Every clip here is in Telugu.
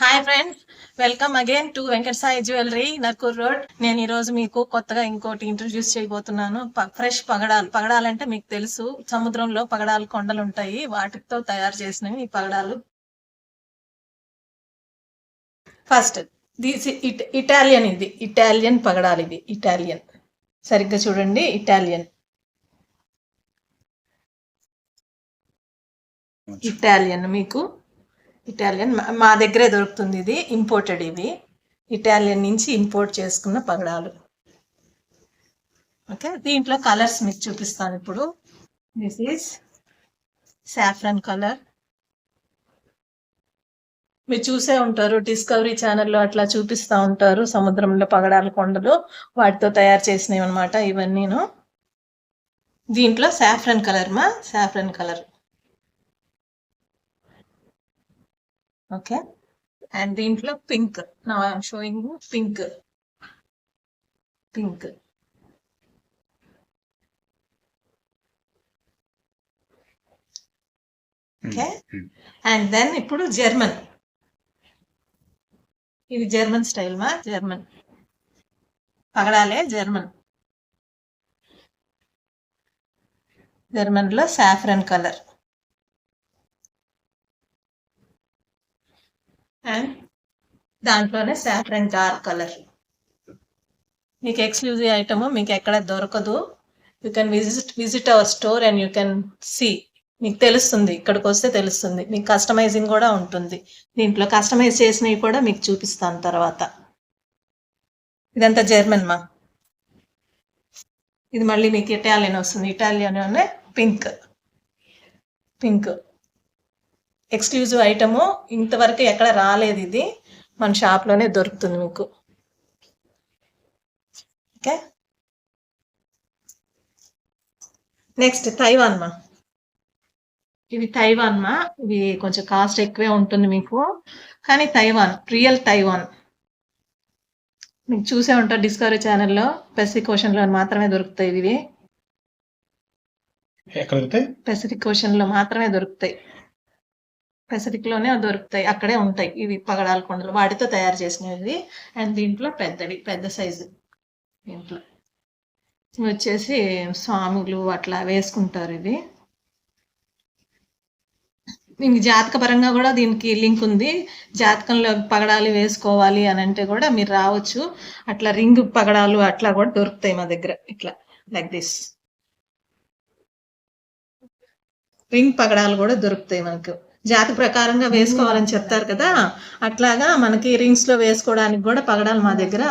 Hi friends welcome again to Venkata Sai jewellery Narkur road నేను ఈ రోజు మీకు కొత్తగా ఇంకోటి ఇంట్రడ్యూస్ చేయబోతున్నాను. ఫ్రెష్ పగడాలు. పగడాలంటే మీకు తెలుసు సముద్రంలో పగడాలు కొండలు ఉంటాయి. వాటితో తయారు చేసినవి ఈ పగడాలు. ఫస్ట్ దిస్ ఇటాలియన్ ఇది. ఇటాలియన్ పగడాలు ఇది ఇటాలియన్ సరిగ్గా చూడండి. ఇటాలియన్ ఇటాలియన్ మీకు. ఇటాలియన్ మా- మా దగ్గరే దొరుకుతుంది ఇది ఇంపోర్టెడ్ ఇవి. ఇటాలియన్ నుంచి ఇంపోర్ట్ చేసుకున్న పగడాలు. ఓకే దీంట్లో కలర్స్ మీకు చూపిస్తాను ఇప్పుడు. దిస్ ఈస్ సాఫ్రన్ కలర్ మీరు చూసే ఉంటారు డిస్కవరీ ఛానల్లో అట్లా చూపిస్తూ ఉంటారు సముద్రంలో పగడాల కొండలు. వాటితో తయారు చేసినవి అనమాట ఇవన్నీను. దీంట్లో సాఫ్రన్ కలర్ మా సాఫ్రన్ కలర్ ఓకే అండ్ దీంట్లో పింక్ నా I'm showing pink pink okay and then ఇప్పుడు జర్మన్ ఇది జర్మన్ స్టైల్ మా? జర్మన్ పగడాలే జర్మన్ జర్మన్లో సాఫ్రన్ కలర్ అండ్ దాంట్లోనే సాఫ్రన్ డార్క్ కలర్ మీకు ఎక్స్క్లూజివ్ ఐటమ్ మీకు ఎక్కడ దొరకదు. You can visit visit our store and you can see మీకు తెలుస్తుంది ఇక్కడికి వస్తే తెలుస్తుంది. మీకు కస్టమైజింగ్ కూడా ఉంటుంది. దీంట్లో కస్టమైజ్ చేసినవి కూడా మీకు చూపిస్తాను తర్వాత. ఇదంతా జర్మన్ మా. ఇది మళ్ళీ మీకు ఇటాలియన్ వస్తుంది. Italian pink pink exclusive item ఇంతవరకు ఎక్కడ రాలేదు ఇది. మన షాప్లోనే దొరుకుతుంది మీకు. ఓకే? నెక్స్ట్ తైవాన్ మా. ఇవి తైవాన్ మా. ఇవి కొంచెం కాస్ట్ ఎక్కువే ఉంటుంది మీకు. కానీ తైవాన్ రియల్ తైవాన్. మీకు చూసే ఉంటారు డిస్కవరీ ఛానల్లో. పెసిఫిక్ ఓషన్లో మాత్రమే దొరుకుతాయి ఇవి. పెసిఫిక్ ఓషన్లో మాత్రమే దొరుకుతాయి. పెసిఫిక్లోనే దొరుకుతాయి. అక్కడే ఉంటాయి ఇవి పగడాల కొండలు. వాటితో తయారు చేసినవి. అండ్ దీంట్లో పెద్దవి పెద్ద సైజు దీంట్లో. ఇవి వచ్చేసి స్వాములు అట్లా వేసుకుంటారు ఇది దీనికి జాతక పరంగా కూడా దీనికి లింక్ ఉంది. జాతకంలో పగడాలు వేసుకోవాలి అని అంటే కూడా మీరు రావచ్చు. అట్లా రింగ్ పగడాలు అట్లా కూడా దొరుకుతాయి మా దగ్గర. ఇట్లా లైక్ దిస్. రింగ్ పగడాలు కూడా దొరుకుతాయి మనకు. జాతి ప్రకారంగా వేసుకోవాలని చెప్తారు కదా. అట్లాగా మనకి రింగ్స్లో వేసుకోవడానికి కూడా పగడాలు మా దగ్గర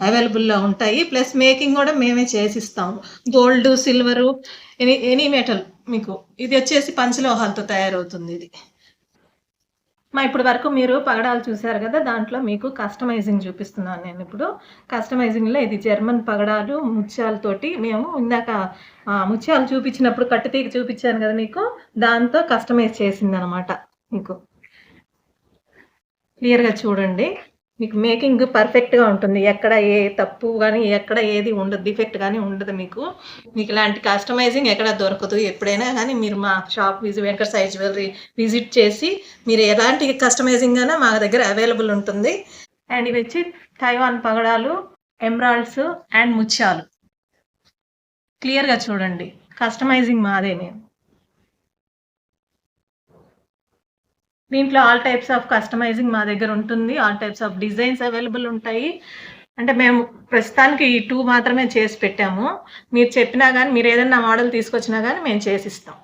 అవైలబుల్లో ఉంటాయి. ప్లస్ మేకింగ్ కూడా మేమే చేసిస్తాం. Gold silver any any metal మీకు. ఇది వచ్చేసి పంచలోహాలతో తయారవుతుంది ఇది. మా ఇప్పటి వరకు మీరు పగడాలు చూశారు కదా దాంట్లో మీకు కస్టమైజింగ్ చూపిస్తున్నాను నేను ఇప్పుడు. కస్టమైజింగ్లో ఇది జర్మన్ పగడాలు ముత్యాలతోటి మేము ఇందాక ముత్యాలు చూపించినప్పుడు కట్టుతీగ చూపించాను కదా మీకు దాంతో కస్టమైజ్ చేసింది అనమాట మీకు క్లియర్గా చూడండి. మీకు మేకింగ్ పర్ఫెక్ట్గా ఉంటుంది. ఎక్కడ ఏ తప్పు కానీ ఎక్కడ ఏది ఉండదు డిఫెక్ట్ కానీ ఉండదు మీకు. మీకు ఇలాంటి కస్టమైజింగ్ ఎక్కడ దొరకదు. ఎప్పుడైనా కానీ మీరు మా shop visit Venkata Sai jewellery visit చేసి మీరు ఎలాంటి కస్టమైజింగ్ అయినా మా దగ్గర అవైలబుల్ ఉంటుంది. అండ్ ఇవి వచ్చి తైవాన్ పగడాలు ఎమరాల్డ్స్ అండ్ ముత్యాలు. క్లియర్గా చూడండి. కస్టమైజింగ్ మాదే నేను దీంట్లో ఆల్ టైప్స్ ఆఫ్ కస్టమైజింగ్ మా దగ్గర ఉంటుంది. All types of designs available ఉంటాయి. అంటే మేము ప్రస్తుతానికి ఈ టూ మాత్రమే చేసి పెట్టాము. మీరు చెప్పినా కానీ మీరు ఏదైనా మోడల్ తీసుకొచ్చినా కానీ మేము చేసిస్తాం